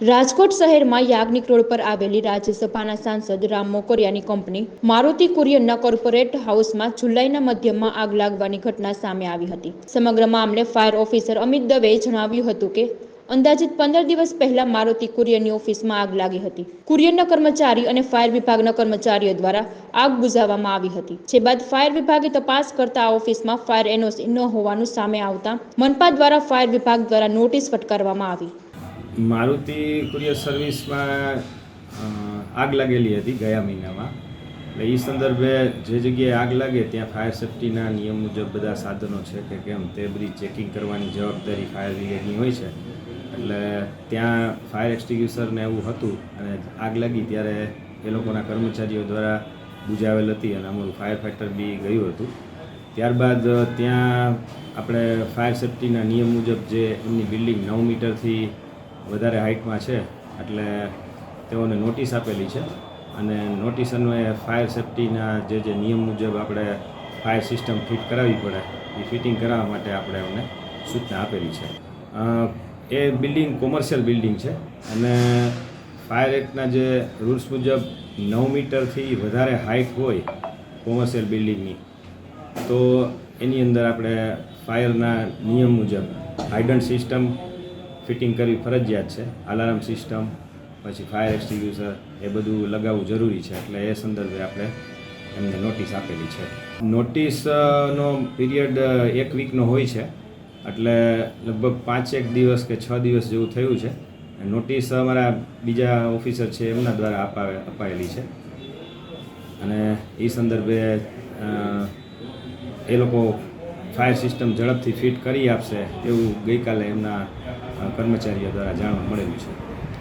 રાજકોટ શહેરમાં યાજ્ઞિક રોડ પર આવેલી રાજ્યસભાના સાંસદ રામ મોકરિયાની કંપની મારુતિ કુરિયનના કોર્પોરેટ હાઉસમાં જુલાઈના મધ્યમાં આગ લાગવાની ઘટના સામે આવી હતી. સમગ્ર મામલે ફાયર ઓફિસર અમિત દવેએ જણાવ્યું હતું કે, અંદાજિત પંદર દિવસ પહેલા મારુતિ કુરિયનની ઓફિસમાં આગ લાગી હતી. કુરિયનના કર્મચારી અને ફાયર વિભાગના કર્મચારીઓ દ્વારા આગ બુઝાવવામાં આવી હતી. જે બાદ ફાયર વિભાગે તપાસ કરતા આ ઓફિસમાં ફાયર એનઓસી ન હોવાનું સામે આવતા મનપા દ્વારા ફાયર વિભાગ દ્વારા નોટિસ ફટકારવામાં આવી. મારુતિ કુરિયર સર્વિસમાં આગ લાગેલી હતી ગયા મહિનામાં. એટલે એ સંદર્ભે જે જગ્યાએ આગ લાગે ત્યાં ફાયર સેફ્ટીના નિયમ મુજબ બધા સાધનો છે કે કેમ તે બધી ચેકિંગ કરવાની જવાબદારી ફાયર બ્રિગેડની હોય છે. એટલે ત્યાં ફાયર એક્સટિગ્યુશરને એવું હતું અને આગ લાગી ત્યારે એ લોકોના કર્મચારીઓ દ્વારા બુજાવેલ હતી અને અમારું ફાયર ફાઇટર બી ગયું હતું. ત્યારબાદ ત્યાં આપણે ફાયર સેફ્ટીના નિયમ મુજબ જે એમની બિલ્ડિંગ નવ મીટરથી વધારે હાઇટમાં છે, એટલે તેઓને નોટિસ આપેલી છે. અને નોટિસ અન્વયે ફાયર સેફ્ટીના જે જે નિયમ મુજબ આપણે ફાયર સિસ્ટમ ફિટ કરાવવી પડે, એ ફિટિંગ કરાવવા માટે આપણે એમને સૂચના આપેલી છે. એ બિલ્ડિંગ કોમર્શિયલ બિલ્ડિંગ છે અને ફાયર એક્ટના જે રૂલ્સ મુજબ નવ મીટરથી વધારે હાઇટ હોય કોમર્શિયલ બિલ્ડિંગની, તો એની અંદર આપણે ફાયરના નિયમ મુજબ હાઇડન્ટ સિસ્ટમ ફિટિંગ કરવી ફરજિયાત છે. અલાર્મ સિસ્ટમ પછી ફાયર એક્સટિગ્યુશર એ બધું લગાવવું જરૂરી છે. એટલે એ સંદર્ભે આપણે એમને નોટિસ આપેલી છે. નોટિસનો પીરિયડ એક વીકનો હોય છે. એટલે લગભગ પાંચેક દિવસ કે છ દિવસ જેવું થયું છે. નોટિસ અમારા બીજા ઓફિસર છે, એમના દ્વારા અપાવે, અપાયેલી છે. અને એ સંદર્ભે એ લોકો ફાયર સિસ્ટમ ઝડપથી ફિટ કરી આપશે એવું ગઈકાલે એમના કર્મચારીઓ દ્વારા જાણવા મળેલું છે.